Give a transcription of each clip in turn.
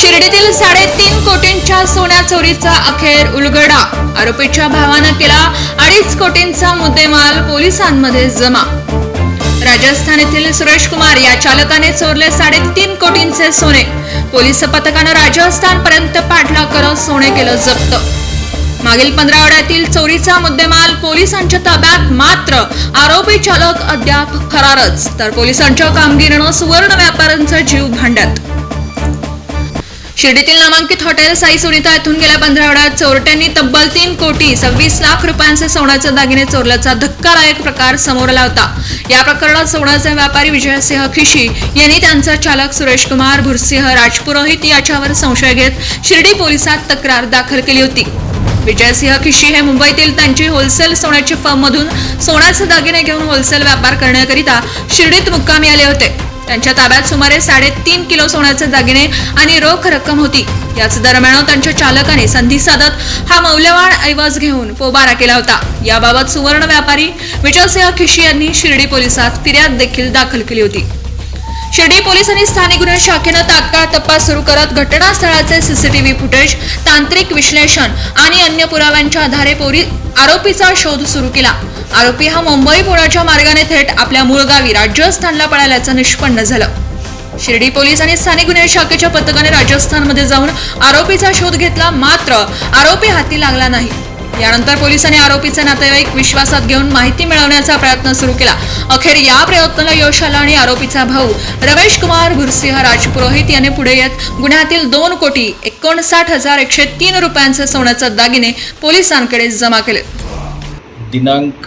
शिर्डीतील साडेतीन कोटींच्या सोन्या चोरीचा अखेर उलगडा. आरोपीच्या भावानं केला अडीच कोटींचा मुद्देमाल पोलिसांमध्ये जमा. राजस्थान येथील सुरेश कुमार या चालकाने चोरले साडेतीन कोटींचे सोने. पोलीस पथकानं राजस्थान पर्यंत पाठलाग करत सोने केलं जप्त. मागील पंधरावड्यातील चोरीचा मुद्देमाल पोलिसांच्या ताब्यात मात्र आरोपी चालक अद्याप फरारच. तर पोलिसांच्या कामगिरीनं सुवर्ण व्यापाऱ्यांचा जीव भांड्यात शिर्डीतील नामांकित हॉटेल साई सुनीता येथून गेल्या पंधरावड्यात चोरट्यांनी तब्बल तीन कोटी सव्वीस लाख रुपयांचे सोन्याचे दागिने चोरल्याचा धक्कादायक प्रकार समोर आला होता. या प्रकरणात सोन्याचे व्यापारी विजयसिंह खिशी यांनी त्यांचा चालक सुरेश कुमार भुरसिंह राजपुरोहित याच्यावर संशय घेत शिर्डी पोलिसात तक्रार दाखल केली होती. विजयसिंह खिशी हे मुंबईतील त्यांची होलसेल सोन्याची फर्ममधून सोन्याचे दागिने घेऊन होलसेल व्यापार करण्याकरिता शिर्डीत मुक्कामी आले होते. त्यांच्या ताब्यात सुमारे साडेतीन किलो सोन्याचे दागिने आणि रोख रक्कम होती. याच दरम्यान त्यांच्या चालकाने संधी साधत हा मौल्यवान ऐवज घेऊन पोबारा केला होता. याबाबत सुवर्ण व्यापारी विजयसिंह खिशी यांनी शिर्डी पोलिसात फिर्याद देखील दाखल केली होती. शिर्डी पोलिसांनी स्थानिक गुन्हे शाखेनं तात्काळ तपास सुरू करत घटनास्थळाचे सीसीटीव्ही फुटेज तांत्रिक विश्लेषण आणि अन्य पुराव्यांच्या आधारे पोरी आरोपीचा शोध सुरू केला. आरोपी हा मुंबई पुण्याच्या मार्गाने थेट आपल्या मूळ गावी राजस्थानला पळाल्याचं निष्पन्न झालं. शिर्डी पोलीस आणि स्थानिक गुन्हे शाखेच्या पथकाने राजस्थानमध्ये जाऊन आरोपीचा शोध घेतला मात्र आरोपी हाती लागला नाही. यानंतर पोलिसांनी आरोपीचे नातेवाईक विश्वासात घेऊन माहिती मिळवण्याचा प्रयत्न सुरू केला. अखेर या प्रयत्नाला यश आलं आणि आरोपीचा भाऊ रमेश कुमार गुरसिंह राजपुरोहित याने पुढे येत गुन्ह्यातील दोन कोटी एकोणसाठ हजार एकशे तीन रुपयांचे सोन्याचे दागिने पोलिसांकडे जमा केले. दिनांक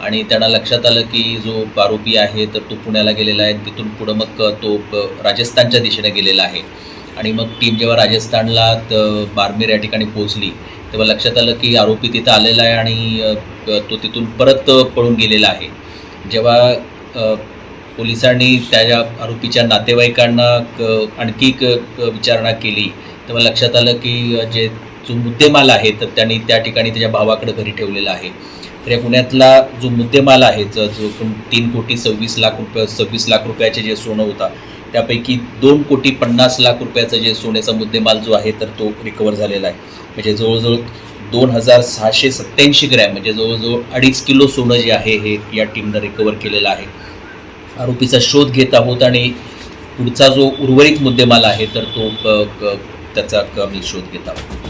आणि त्यांना लक्षात आलं की जो आरोपी आहे तर तो पुण्याला गेलेला आहे. तिथून पुढं मग तो राजस्थानच्या दिशेने गेलेला आहे. आणि मग टीम जेव्हा राजस्थानला बारमेर या ठिकाणी पोहोचली तेव्हा लक्षात आलं की आरोपी तिथं आलेला आहे आणि तो तिथून परत पळून गेलेला आहे. जेव्हा पोलिसांनी त्या आरोपीच्या नातेवाईकांना क- आणखी क विचारणा केली तेव्हा लक्षात आलं की जे जो मुद्देमाल आहे तर त्यांनी त्या ठिकाणी त्याच्या भावाकडे घरी ठेवलेला आहे. तर या पुण्यातला जो मुद्देमाल आहे ज- जो तीन कोटी सव्वीस लाख रुपये सव्वीस लाख रुपयाचे जे सोनं होता त्यापैकी दोन कोटी पन्नास लाख रुपयाचं जे सोन्याचा मुद्देमाल जो आहे तर तो रिकवर झालेला आहे. म्हणजे जवळजवळ दोन हजार सहाशे सत्त्याऐंशी ग्रॅम म्हणजे जवळजवळ अडीच किलो सोनं जे आहे हे या टीमनं रिकवर केलेलं आहे. आरोपीचा शोध घेत आहोत आणि पुढचा जो उर्वरित मुद्देमाल आहे तर तो क- क- त्याचा क- आम्ही शोध घेत आहोत.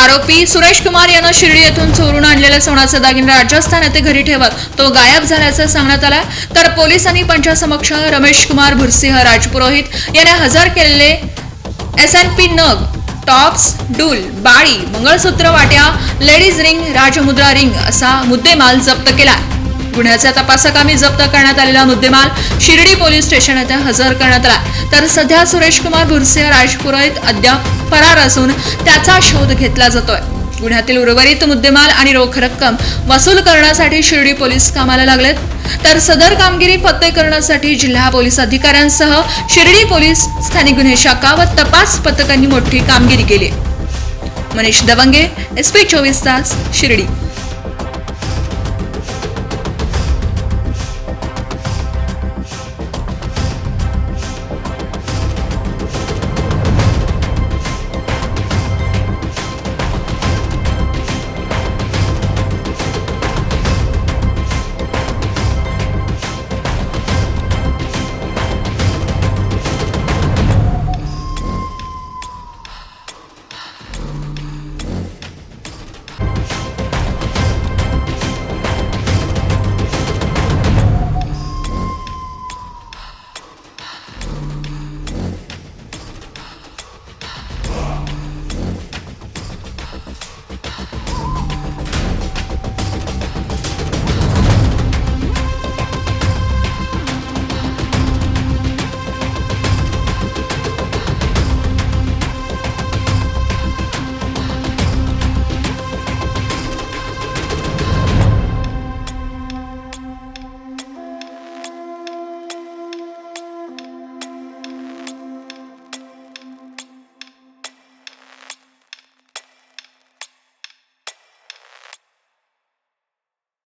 आरोपी सुरेश कुमार यानं शिर्डी येथून चोरून आणलेले सोन्याचा दागिने राजस्थान येथे घरी ठेवत तो गायब झाल्याचं सांगण्यात आलं तर पोलिसांनी पंचासमक्ष रमेश कुमार भुरसिंह राजपुरोहित याने हजर केलेले एस एन पी नग टॉप्स डूल बाळी मंगळसूत्र वाट्या लेडीज रिंग राजमुद्रा रिंग असा मुद्देमाल जप्त केला गुन्ह्याच्या तपासाकामी जप्त करण्यात आलेला मुद्देमाल शिर्डी पोलीस स्टेशन येथे हजर करण्यात आला. तर सध्या सुरेश कुमार भुरसे राजपुरोहित अद्याप फरार असून त्याचा शोध घेतला जातोय. गुन्ह्यातील उर्वरित मुद्देमाल आणि रोख रक्कम वसूल करण्यासाठी शिर्डी पोलीस कामाला लागलेत. तर सदर कामगिरी फत्ते करण्यासाठी जिल्हा पोलीस अधिकाऱ्यांसह शिर्डी पोलीस स्थानिक गुन्हे शाखा व तपास पथकांनी मोठी कामगिरी केली मनीष दवंगे एस पी चोवीस तास शिर्डी.